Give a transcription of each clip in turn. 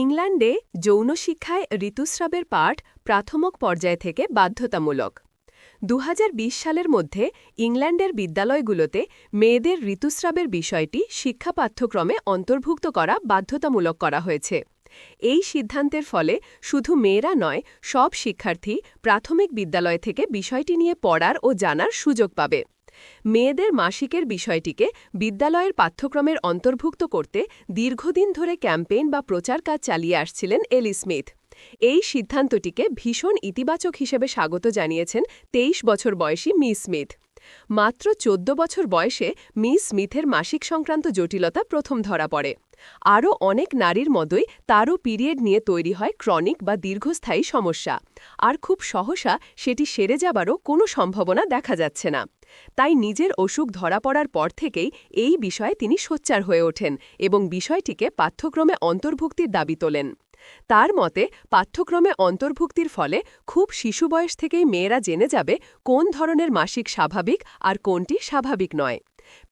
ইংল্যান্ডে যৌন শিক্ষায় ঋতুস্রাবের পাঠ প্রাথমিক পর্যায় থেকে বাধ্যতামূলক। দু হাজার বিশ সালের মধ্যে ইংল্যান্ডের বিদ্যালয়গুলোতে মেয়েদের ঋতুস্রাবের বিষয়টি শিক্ষা পাঠ্যক্রমে অন্তর্ভুক্ত করা বাধ্যতামূলক করা হয়েছে। এই সিদ্ধান্তের ফলে শুধু মেয়েরা নয়, সব শিক্ষার্থী প্রাথমিক বিদ্যালয় থেকে বিষয়টি নিয়ে পড়ার ও জানার সুযোগ পাবে। মেয়েদের মাসিকের বিষয়টিকে বিদ্যালয়ের পাঠ্যক্রমের অন্তর্ভুক্ত করতে দীর্ঘদিন ধরে ক্যাম্পেইন বা প্রচার কাজ চালিয়ে আসছিলেন এলি স্মিথ। এই সিদ্ধান্তটিকে ভীষণ ইতিবাচক হিসেবে স্বাগত জানিয়েছেন তেইশ বছর বয়সী মি স্মিথ। মাত্র চোদ্দ বছর বয়সে মিস স্মিথের মাসিক সংক্রান্ত জটিলতা প্রথম ধরা পড়ে। আরও অনেক নারীর মতোই তারও পিরিয়ড নিয়ে তৈরি হয় ক্রনিক বা দীর্ঘস্থায়ী সমস্যা। আর খুব সহসা সেটি সেরে যাবারও কোনো সম্ভাবনা দেখা যাচ্ছে না। তাই নিজের অসুখ ধরা পড়ার পর থেকেই এই বিষয়ে তিনি সোচ্চার হয়ে ওঠেন এবং বিষয়টিকে পাঠ্যক্রমে অন্তর্ভুক্তির দাবি তোলেন। তার মতে, পাঠ্যক্রমে অন্তর্ভুক্তির ফলে খুব শিশু বয়স থেকেই মেয়েরা জেনে যাবে কোন ধরনের মাসিক স্বাভাবিক আর কোনটি স্বাভাবিক নয়।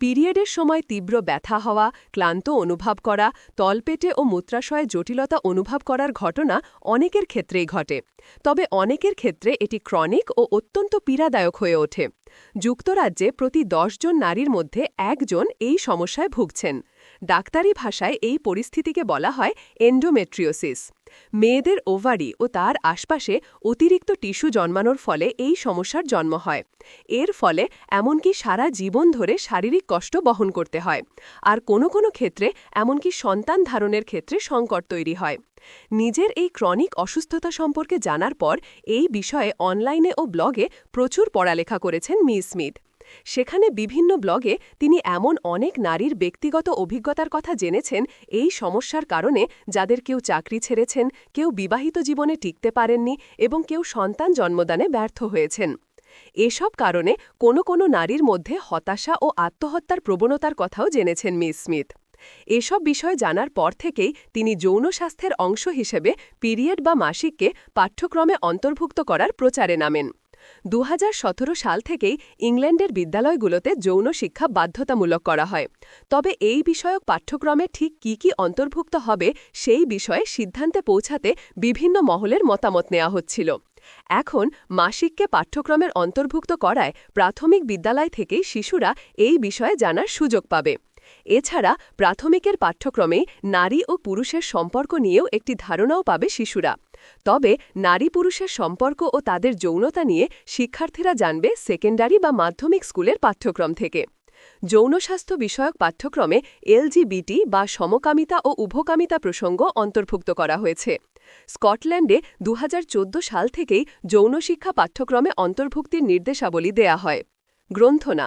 পিরিয়ডের সময় তীব্র ব্যথা হওয়া, ক্লান্ত অনুভব করা, তলপেটে ও মূত্রাশয়ে জটিলতা অনুভব করার ঘটনা অনেকের ক্ষেত্রেই ঘটে। তবে অনেকের ক্ষেত্রে এটি ক্রনিক ও অত্যন্ত পীড়াদায়ক হয়ে ওঠে। যুক্তরাজ্যে প্রতি জন নারীর মধ্যে একজন এই সমস্যায় ভুগছেন। ডাক্তারি ভাষায় এই পরিস্থিতিকে বলা হয় এন্ডোমেট্রিওসিস মেয়েদের ওভারি ও তার আশপাশে অতিরিক্ত টিস্যু জন্মানোর ফলে এই সমস্যার জন্ম হয়। এর ফলে এমনকি সারা জীবন ধরে শারীরিক কষ্ট বহন করতে হয়। আর কোনো কোনো ক্ষেত্রে এমনকি সন্তান ধারণের ক্ষেত্রে সংকট তৈরি হয়। নিজের এই ক্রনিক অসুস্থতা সম্পর্কে জানার পর এই বিষয়ে অনলাইনে ও ব্লগে প্রচুর পড়ালেখা করেছেন মি স্মিথ। সেখানে বিভিন্ন ব্লগে তিনি এমন অনেক নারীর ব্যক্তিগত অভিজ্ঞতার কথা জেনেছেন এই সমস্যার কারণে যাদের কেউ চাকরি ছেড়েছেন, কেউ বিবাহিত জীবনে টিকতে পারেননি এবং কেউ সন্তান জন্মদানে ব্যর্থ হয়েছেন। এসব কারণে কোনো কোনো নারীর মধ্যে হতাশা ও আত্মহত্যার প্রবণতার কথাও জেনেছেন মিস স্মিথ। এসব বিষয় জানার পর থেকেই তিনি যৌন স্বাস্থ্যের অংশ হিসেবে পিরিয়ড বা মাসিককে পাঠ্যক্রমে অন্তর্ভুক্ত করার প্রচারে নামেন। দু হাজার সতেরো সাল থেকেই ইংল্যান্ডের বিদ্যালয়গুলোতে যৌন শিক্ষা বাধ্যতামূলক করা হয়। তবে এই বিষয়ক পাঠ্যক্রমে ঠিক কি কি অন্তর্ভুক্ত হবে সেই বিষয়ে সিদ্ধান্তে পৌঁছাতে বিভিন্ন মহলের মতামত নেওয়া হচ্ছিল। এখন মাসিককে পাঠ্যক্রমের অন্তর্ভুক্ত করায় প্রাথমিক বিদ্যালয় থেকেই শিশুরা এই বিষয়ে জানার সুযোগ পাবে। এছাড়া প্রাথমিকের পাঠ্যক্রমে নারী ও পুরুষের সম্পর্ক নিয়েও একটি ধারণাও পাবে শিশুরা। তবে নারী পুরুষের সম্পর্ক ও তাদের যৌনতা নিয়ে শিক্ষার্থীরা জানবে সেকেন্ডারি বা মাধ্যমিক স্কুলের পাঠ্যক্রম থেকে। যৌনস্বাস্থ্য বিষয়ক পাঠ্যক্রমে এলজিবিটি বা সমকামিতা ও উভকামিতা প্রসঙ্গ অন্তর্ভুক্ত করা হয়েছে। স্কটল্যান্ডে দু হাজার চৌদ্দ সাল থেকেই যৌন শিক্ষা পাঠ্যক্রমে অন্তর্ভুক্তির নির্দেশাবলী দেয়া হয়। গ্রন্থনা